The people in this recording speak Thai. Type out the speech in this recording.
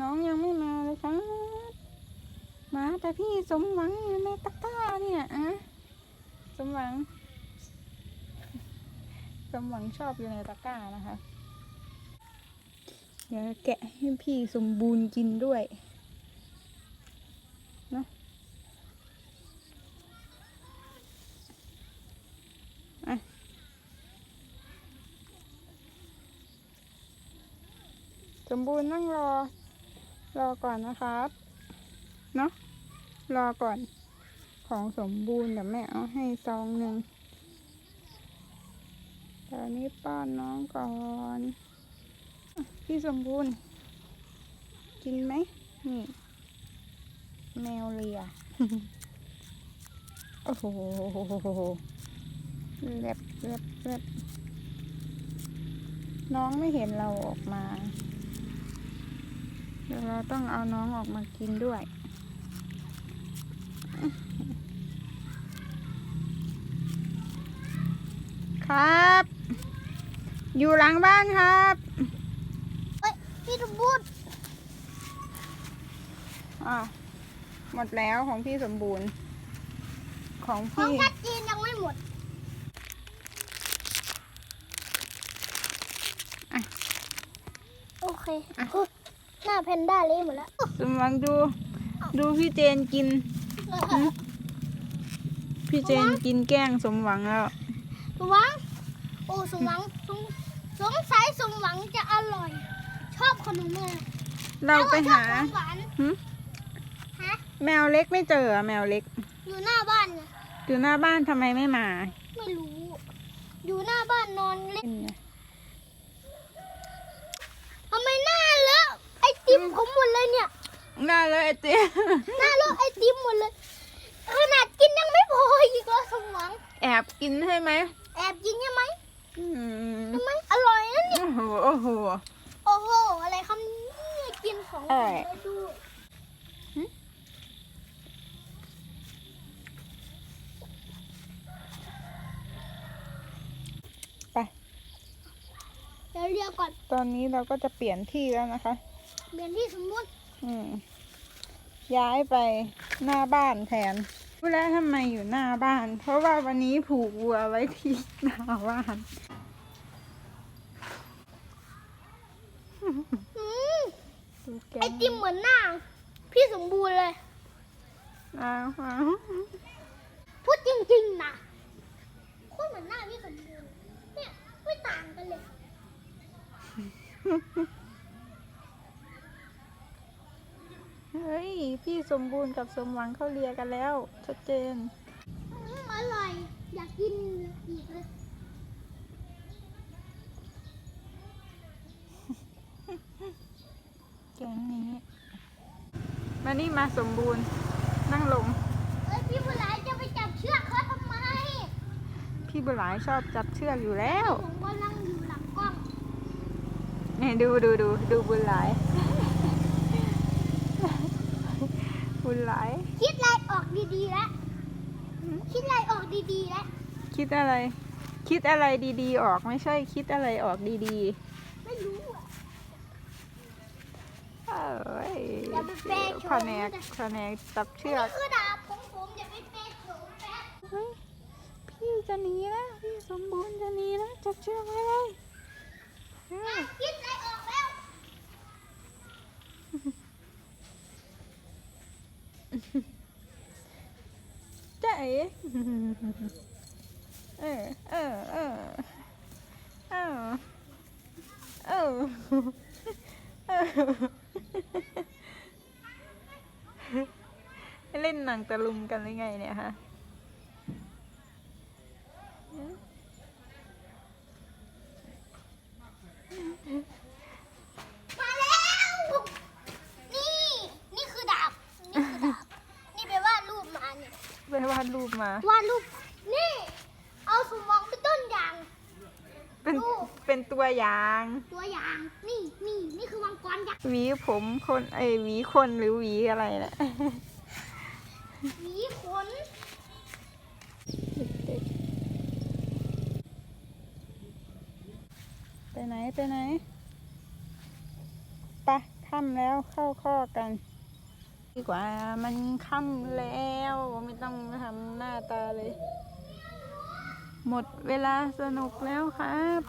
น้องยังไม่มาเลยครับมาแต่พี่สมหวังอยู่ในตะกร้าเนี่ยอะสมหวัง สมหวังชอบอยู่ในตะกร้านะคะ เดี๋ยวแกะให้พี่สมบูรณ์กินด้วยเนาะสมบูรณ์นั่งรอ รอก่อนนะครับ เนาะรอก่อน ของสมบูรณ์เดี๋ยวแม่เอาให้ซองหนึ่งตอนนี้ป้อนน้องก่อนอะพี่สมบูรณ์ กินไหมนี่ แมวเลียโอ้โหเล็บเล็บเล็บน้องไม่เห็นเราออกมา เดี๋ยวเราต้องเอาน้องออกมากินด้วย ครับ อยู่หลังบ้านครับเอ้ยพี่สมบูรณ์อ่าหมดแล้วของพี่สมบูรณ์ ของของพี่ ชัดจีนยังไม่หมด อะ โอเคอุ๊ย หน้าแพนด้าเละหมดแล้วสมหวังดูดูพี่เจนกิน พี่เจนกินแกล้งสมหวังแล้ว สมหวัง โอ้สมหวังสงสงสัยสมหวังจะอร่อย ชอบขนมเลยเราไปหาแล้วก็ชอบของหวานหึฮะแมวเล็กไม่เจออะแมวเล็ก อยู่หน้าบ้านไงอยู่หน้าบ้านทำไมไม่มา ไม่รู้ อยู่หน้าบ้านนอนเล่นทำไมหน้าเลอะไอ ติมผมหมดเลยเนี่ย น่าเลยไอเจนหน้าเลอะไอติมหมดเลย ขนาดกินยังไม่พออีกเหรอสมหวัง แอบกินใช่ไหมแอบกินใช่ไหมอืมทำไมอร่อยนะเนี่ย โอ้โหโอ้โห โอ้โห อะไรคำนี้กินของเอ้ผมยได้ด้วยไป เดี๋ยวเรียกก่อน ตอนนี้เราก็จะเปลี่ยนที่แล้วนะคะ เรียนที่สมมุติอืมย้ายไปหน้าบ้านแทนรู้แล้วทำไมอยู่หน้าบ้าน เพราะว่าวันนี้ผูกวัวไว้ที่หน้าบ้านอืมดูแกไอติมเหมือนหน้า พี่สมบูรณ์เลย อ้าวอ้าวพูดจริงๆนะโคตรเหมือนหน้าพี่สมบูรณ์เนี่ยไม่ต่างกันเลย เฮ้ย พี่สมบูรณ์กับสมหวังเขาเลียกันแล้ว ชัดเจนอืมอร่อย อยากกินอีกเลยแกงนี้ มานี่มาสมบูรณ์ นั่งลง เอ้ยพี่ผู้ร้ายจะไปจับเชือกเขาทำไม พี่บุหลายชอบจับเชือกอยู่แล้ว ผมก็นั่งอยู่หลังกล้อง นี่ดูดูดูดูบุญหลาย บุญหลาย คิดอะไรออกดีๆแล้วคิดอะไรออกดีๆแล้วคิดอะไร คิดอะไรดีๆ ออกไม่ใช่คิดอะไรออกดีไม่รู้อะๆเอ้ยอย่าไปแปลโฉมแผนกแผนกจับเชือกนี่คือดาบของผมอย่าไปเปะโฉมแป๊บเฮ้ยพี่จะหนีนะพี่สมบูรณ์จะหนีนะจับเชือกไว้เลยเฮ้ยคิดอะไร ออกแล้วจ๊ะเออเออเออเออเออเออเล่นหนังตะลุมกันหรือไงเนี่ยฮะ มาแล้ว นี่ นี่คือดาบ นี่คือดาบ นี่ไปวาดรูปมาเนี่ย ไปวาดรูปมา วาดรูปนี่ เอาสมองเป็นต้นอย่าง เป็น รูป เป็นตัวอย่าง ตัวอย่าง นี่นี่นี่คือมังกรยักษ์หวีผมคนไอยหวีคนหรือหวีอะไรแหละ หมีขนไปไหน ไปไหนไปทค่ำแล้วเข้าข้อกัน ดีกว่ามันค่ำแล้วไม่ต้องทำหน้าตาเลย หมดเวลาสนุกแล้วครับ